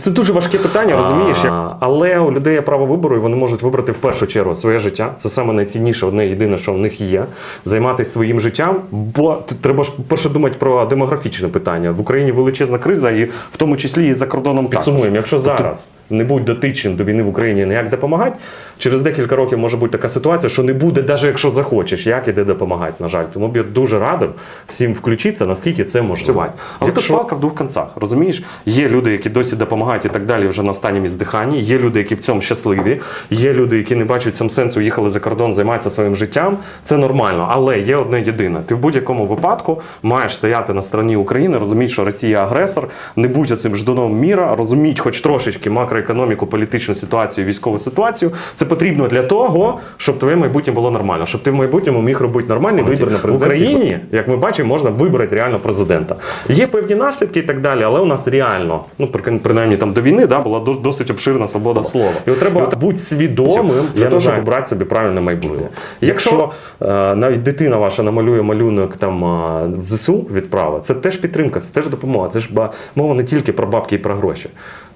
Це дуже важке питання, розумієш? Як- Але у людей є право вибору, і вони можуть вибрати в першу чергу своє життя. Це саме найцінніше, одне єдине, що в них є. Займатися своїм життям. Бо треба ж перше думати про демографічне питання. В Україні величезна криза, і в тому числі і за кордоном підсумуємо. Якщо зараз не будь дотичним до війни в Україні ніяк допомагати, через декілька років може бути така ситуація, що не буде, навіть якщо захочеш, як іде допомагати, на жаль. Тому б я дуже радив всім включитися, наскільки це можливо. Але Якщо- тут палка в двох концах. Розумієш, є люди, які досі допомагають і так далі вже на останньому здиханні. Є люди, які в цьому щасливі. Є люди, які не бачать в цьому сенсу, їхали за кордон, займаються своїм життям. Це нормально. Але є одне єдине: ти в будь-якому випадку маєш стояти на стороні України, розуміти, що Росія агресор, не будь оцим ждуном міра, розуміть, хоч трошечки макроекономіку, політичну ситуацію, військову ситуацію. Це потрібно для того, щоб твоє майбутнє було нормально, щоб ти в майбутньому міг робити нормальний вибір на в Україні. Як ми бачимо, можна вибрати реально президента. Є певні наслідки і так далі, але у нас реально, ну при- принаймні там до війни, да, була досить обширна свобода слова. І от треба бути свідомим для того, щоб обрати собі правильне майбутнє. Якщо е, навіть дитина ваша намалює малюнок там е, в ЗСУ відправа, це теж підтримка, це теж допомога. Це ж ба- мова не тільки про бабки і про гроші.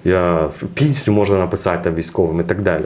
Я, пісню можна написати там військовим і так далі.